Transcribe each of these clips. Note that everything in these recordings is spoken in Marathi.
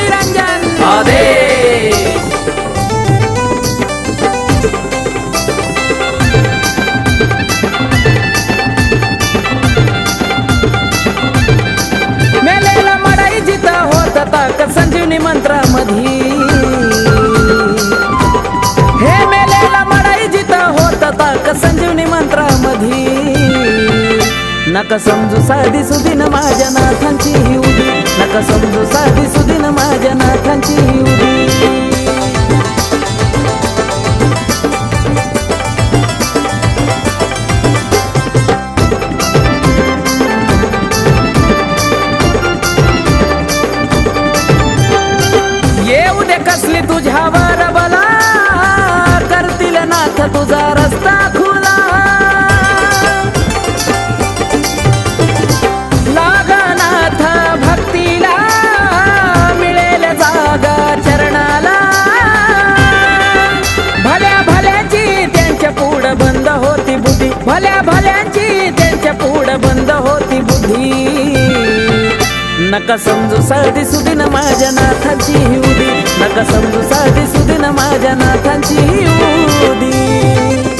निरंजन आदेश मेलेला मडाई जिथं होत ताक संजीवनी मंत्रामधी हे मेलेला मडाई जिथं होत ताक संजीवनी मंत्रामधी नका समजू साधी सुदीन माझ्या नाथांची ही उदी नका समजू साधी सुदीन भल्या भल्यांची त्यांच्या पुढं बंद होती बुद्धी. नका समजू साधी सुदीन माझ्या नाथांची ही उदी. नका समजू साधी सुदीन माझ्या नाथांची ही उदी.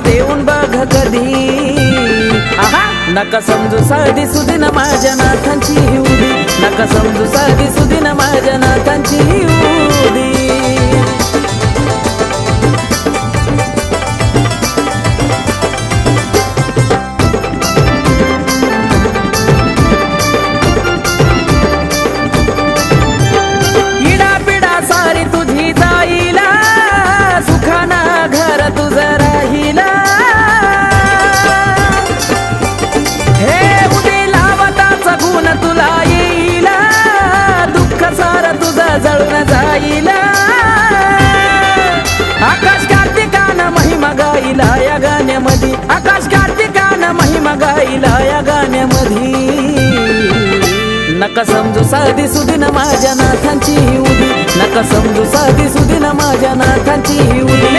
देऊन बघ कधी. नका समजू साधी सुदीन माझ्या नाथांची उडी नका जळून जाईल. आकाश कार्तिकानं महिमा गाईला या गाण्यामध्ये आकाश कार्तिकानं महिमा गाईला या गाण्यामध्ये नका समजू साधी सुदिन माझ्या नाथांची ही उदी नका समजू साधी सुदिन माझ्या नाथांची ही उदी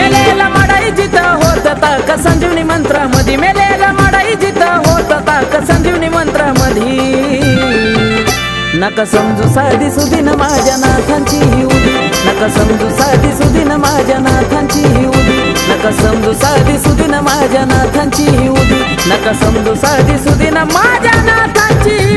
नका समजू साधी सुदिन माझ्या नाथांची ही उदी. नका समजू साधी सुदिन माझ्या नाथांची ही उदी. नका समजू साधी सुदिन माझ्या नाथांची ही उदी. नका समजू साधी सुदिन माझ्या नाथांची